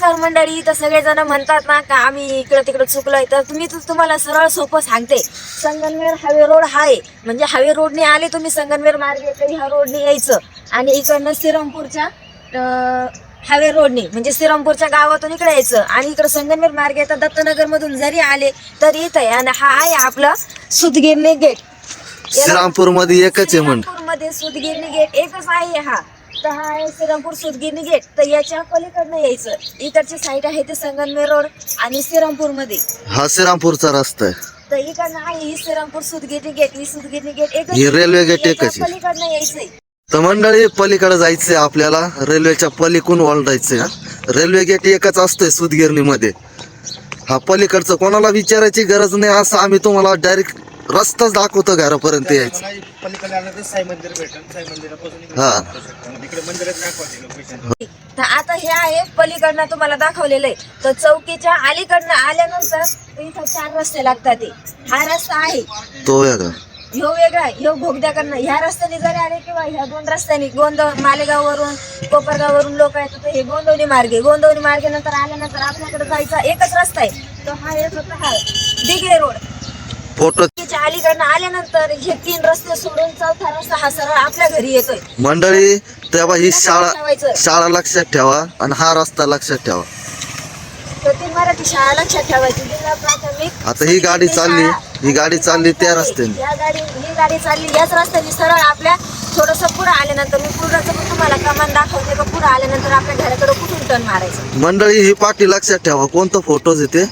नमस्कार मंडळी तर सगळेजण म्हणतात ना का आम्ही इकडं तिकडं चुकलोय. तर तुम्ही तुम्हाला सरळ सोपं सांगते. संगनवेर हायवे रोड आहे. म्हणजे हायवे रोडने आले तुम्ही संगनवेर मार्गे तरी ह्या रोडने यायचं? आणि इकडनं श्रीरामपूरच्या हायवे रोडने म्हणजे श्रीरामपूरच्या गावातून इकडे यायचं. आणि इकडं संगनवेर मार्गे तर दत्तनगर मधून जरी आले तर इथं आहे. आणि हा आहे आपला सुदगिरणे गेट. श्रीरामपूरमध्ये एकच आहे म्हण. मध्ये सुदगिरणी गेट एकच आहे हा. तर हा आहे श्रीरामपूर सुदगिरणी गेट. तर याच्या पलीकडनं यायचं. इकडची साईड आहे ते संगमनेर रोड आणि श्रीरामपूरमध्ये हा श्रीरामपूरचा रस्ता आहे. तर इकडनं आहे ही श्रीरामपूर सुदगिरणी गेट. ही सुदगिरणी गेट एकच ही रेल्वे गेट याच्या एकच आहे. पलीकडनं यायचंय. तर मंडळी पलीकडे जायचंय आपल्याला. रेल्वेच्या पलीकडून ओलडायचंय हा. रेल्वे गेट एकच असतोय सुदगिरणी मध्ये हा पलीकडचं कोणाला विचारायची गरज नाही असं आम्ही तुम्हाला डायरेक्ट रस्ताच दाखवतो घरापर्यंत यायचं. मला पलीकडे आलं तर साई मंदिर भेटेल. साई मंदिरापासून इकडे हा. जाऊ शकता. मग इकडे मंदिरात दाखवते लोकेशन तर आता हे आहे पलीकडनं तुम्हाला दाखवलेलं आहे. तर चौकीच्या अलीकडनं आल्यानंतर इथं चार रस्ते लागतात. ते. हा रस्ता आहे. तो वेगळा. ह्यो वेगळा आहे, ह्यो भोगद्याकडनं. ह्या रस्त्याने जरी आले किंवा ह्या दोन रस्त्याने गोंद मालेगाववरून कोपरगाववरून लोक येतात तर हे गोंदवली मार्गे. गोंदवली मार्गे नंतर आल्यानंतर आपल्याकडे जायचा एकच रस्ता आहे. तो हा एक होता हा दिघे रोड. फोटो अलीकडनं आल्यानंतर हे तीन रस्ते सोडून चौथा रस्ता हा सरळ आपल्या घरी येतोय. मंडळी तेव्हा ही शाळा शाळा लक्षात ठेवा आणि हा रस्ता लक्षात ठेवा. तर ती मराठी शाळा लक्षात ठेवायची. जिल्हा प्राथमिक आता ही गाडी चालली. ही गाडी चालली त्या रस्त्याने. या गाडी ही गाडी चालली याच रस्त्याने सरळ आपल्या थोडस पुढे आल्यानंतर मी पुढचं पण तुम्हाला कमान दाखवते. का पुढे आल्यानंतर आपल्या घराकडे कुठून टर्न मारायचं? मंडळी ही पाठी लक्षात ठेवा. कोणतं फोटोज येते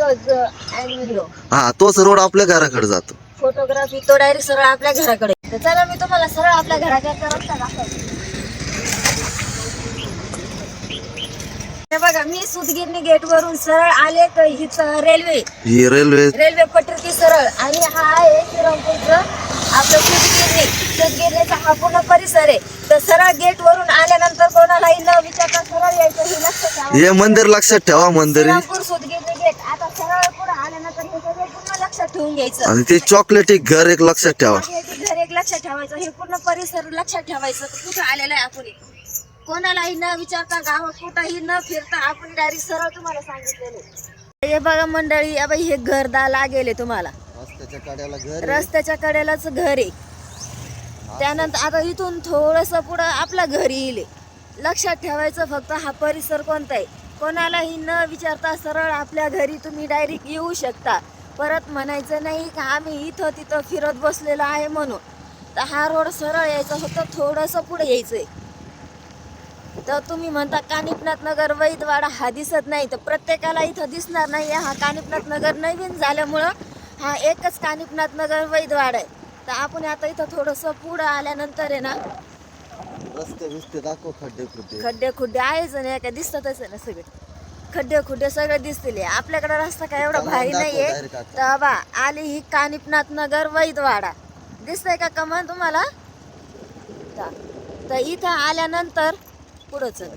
अँड व्हिडिओ हा तोच रोड आपल्या घराकडे जातो. फोटोग्राफी तो डायरेक्ट सरळ आपल्या घराकडे. तर चला मी तुम्हाला सरळ आपल्या घराच्या रस्ता दाखवते. हे बघा मी सुदगिरणी गेट वरून सरळ आले तर हिचं रेल्वे ही रेल्वे रेल्वे पटरी सरळ. आणि हा आहे श्रीरामपूरचं आपलं सुदगिरणी सुदगिरणीचा हा पूर्ण परिसर आहे. तर सरळ गेट वरून आल्यानंतर कोणालाही न विचारता सरळ यायचं हे लक्षात ठेवा. हे मंदिर लक्षात ठेवा मंदिर. श्रीरामपूर सुदगिरणी गेट आता सरळ पुढे आल्यानंतर हे सगळं पूर्ण लक्षात ठेवून घ्यायचं. आणि ते चॉकलेट एक घर एक लक्षात ठेवा. आणि हे घर एक लक्षात ठेवायचं हे पूर्ण परिसर लक्षात ठेवायचं. कुठं आलेलं आहे आपण? कोणालाही न विचारता गावात कुठंही न फिरता आपण डायरेक्ट सरळ तुम्हाला सांगितलेलं हे बघा मंडळी या बाई हे घरदा लागेल तुम्हाला. रस्त्याच्या कड्याला घर रस्त्याच्या कडेलाच घर आहे. त्यानंतर आता इथून थोडस पुढं आपलं घर येईल लक्षात ठेवायचं फक्त हा परिसर कोणता आहे. कोणालाही न विचारता सरळ आपल्या घरी तुम्ही डायरेक्ट येऊ शकता. परत म्हणायचं नाही का आम्ही इथं तिथं फिरत बसलेलो आहे म्हणून. तर हा रोड सरळ यायचा फक्त थोडंसं पुढे यायचंय. तर तुम्ही म्हणता कानिपनाथ नगर वैदवाडा हा दिसत नाही. तर प्रत्येकाला इथं दिसणार नाही. हा कानिपनाथ नगर नवीन झाल्यामुळं हा एकच कानिपनाथ नगर वैदवाडा आहे. तर आपण आता इथं थोडंसं पुढं आल्यानंतर आहे ना रस्ते बिस्ते दाखव खड्डे खुड्डे खड्डे खुड्डे आहेच नाही काय दिसतातच आहे ना सगळे. खड्डे खुड्डे सगळे दिसतील. आपल्याकडे रस्ता काय एवढा भारी नाहीये. तर बा आली ही कानिपनाथ नगर वैदवाडा. दिसतंय का कमान तुम्हाला? तर- इथं आल्यानंतर पुढं चल.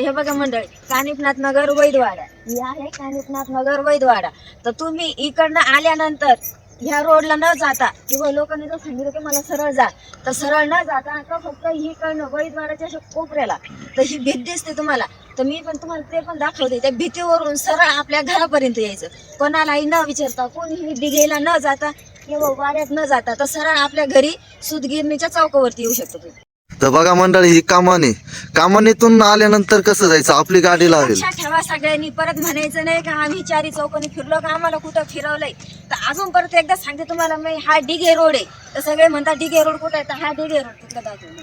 हे बघा मंडळी कानिपनाथ नगर वैदवाडा. ही आहे कानिपनाथ नगर वैदवाडा. तर तुम्ही इकडनं आल्यानंतर ह्या रोडला न जाता किंवा लोकांनी जर सांगितलं की मला सरळ जा तर सरळ न जाता का फक्त ही कडनं वैदवाडाच्या कोपऱ्याला. तर ही भीत दिसते तुम्हाला. तर मी पण तुम्हाला ते पण दाखवते. त्या भीतीवरून सरळ आपल्या घरापर्यंत यायचं. कोणालाही न विचारता कोणीही दिघेला न जाता किंवा वाड्यात न जाता तर सरळ आपल्या घरी सुदगिरणीच्या चौकावरती येऊ शकतो तुम्ही. तर बघा मंडळी ही कामाने कामानीतून आल्यानंतर कसं जायचं? आपली गाडी लावेल लक्षात ठेवा सगळ्यांनी. परत म्हणायचं नाही का आम्ही चारी चौकाने फिरलो का? आम्हाला कुठं फिरवलंय? तर अजून परत एकदा सांगते तुम्हाला मी हा डिगे रोड आहे. तर सगळे म्हणतात डिगे रोड कुठे आहे? तर हा डिगे रोड तिथला दाखवतो.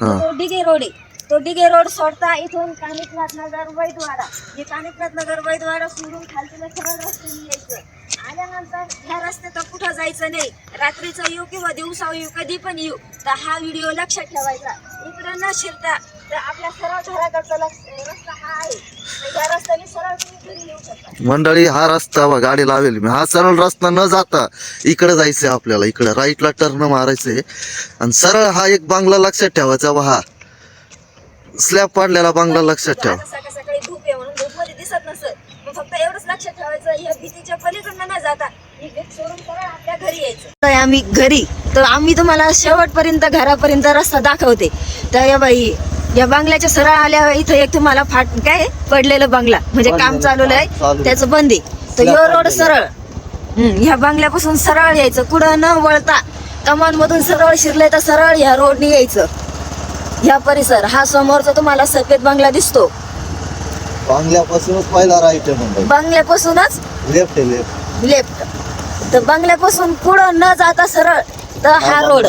हा. तो डिगे रोड आहे. तो डिगे रोड सोडता इथून कानिकनाथ नगर वैदवाडा हे कानिकनाथ नगर वैदवाडा सोडून खालतीला सरळ रस्त्याने यायचं. आल्यानंतर ह्या रस्त्यात कुठं जायचं नाही. रात्रीचं येऊ किंवा दिवसा येऊ कधी पण येऊ तर हा व्हिडिओ लक्षात ठेवायचा. इकडं न शिरता तर आपल्या सरळ घराकडचा रस्ता हा आहे. तर रस्त्याने सरळ तुम्ही घरी येऊ शकता. मंडळी हा रस्ता बघ, गाडी लावेल मी. हा सरळ रस्ता न जाता इकडे जायचंय आपल्याला. इकडे राईटला टर्न मारायचंय. आणि सरळ हा एक बांगला लक्षात ठेवायचा. बा हा स्लॅब पाडलेला बांगला लक्षात ठेवा. आता सकाळ सकाळी धूप आहे म्हणून धूपमध्ये दिसत नसत. मग फक्त एवढंच लक्षात ठेवायचं या भीतीच्या पलीकडनं न जाता ही भीत सोडून सरळ आपल्या घरी यायचं. तर आम्ही घरी तर आम्ही तुम्हाला शेवटपर्यंत घरापर्यंत रस्ता दाखवते. तर या बाई या बंगल्याच्या सरळ आल्यावर इथं एक तुम्हाला फाट काय पडलेलं बंगला. म्हणजे काम चालू काम चालू आहे. त्याचं बंदी. तर यो रोड. सरळ. हम्म, ह्या बंगल्यापासून सरळ यायचं. कुठं न वळता कमान मधून सरळ शिरले तर सरळ ह्या रोडनी यायचं. ह्या परिसर हा समोरचा तुम्हाला सफेद बंगला दिसतो. बांगल्यापासूनच पहिला राईट आहे बंगल्यापासूनच? लेफ्ट आहे लेफ्ट लेफ्ट तर बंगल्यापासून पुढं न जाता सरळ तर हा रोड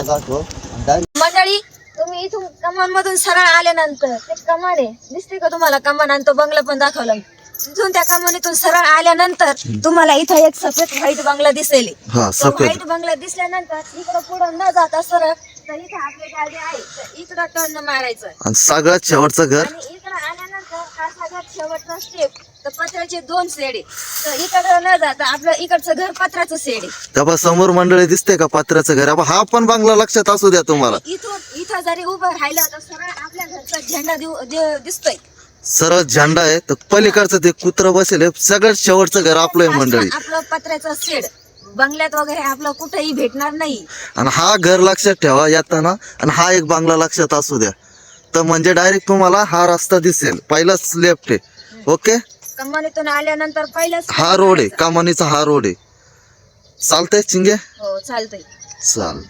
मंडळी तुम्ही इथून कमान मधून सरळ आल्यानंतर ते कमान आहे. दिसते का तुम्हाला कमान? आणि तो बंगला पण दाखवला. तिथून त्या कमानीतून सरळ आल्यानंतर तुम्हाला इथं एक सफेद व्हाईट बंगला दिसेल. हा सफेद. व्हाईट बंगला दिसल्यानंतर इकडं पुढं न जाता सरळ तर इथं आपली गाडी आहे तर इकडं टर्न मारायचं. आणि सगळ्यात शेवटचं घर? आणि इकडं आल्यानंतर हा सगळ्यात शेवटचा स्टेप तर पत्र्याचे दोन सेड आहे तर इकडं न जाता आपलं इकडचं घर सेड तेव्हा समोर मंडळी दिसते का घर? अबा हा पण बांगला लक्षात असू द्या तुम्हाला. इथून इथं जरी उभं राहिलं तर सरळ आपल्या घरचा झेंडा दिव- दि- दिसतोय. सरळ झेंडा आहे तर पलीकडचं ते कुत्र बसेल हे सगळ्यात शेवटचं घर आपलं आहे मंडळी. आपलं पत्र्याचं शेड बंगल्यात वगैरे आपलं कुठेही भेटणार नाही. आणि हा घर लक्षात ठेवा येताना आणि हा एक बांगला लक्षात असू द्या. तर म्हणजे डायरेक्ट तुम्हाला हा रस्ता दिसेल पहिलाच लेफ्ट आहे. ओके? कमानीतून आल्यानंतर पहिलंच हा रोड आहे कामानीचा हा रोड आहे. चालतंय चिंगे? हो चालतंय. चाल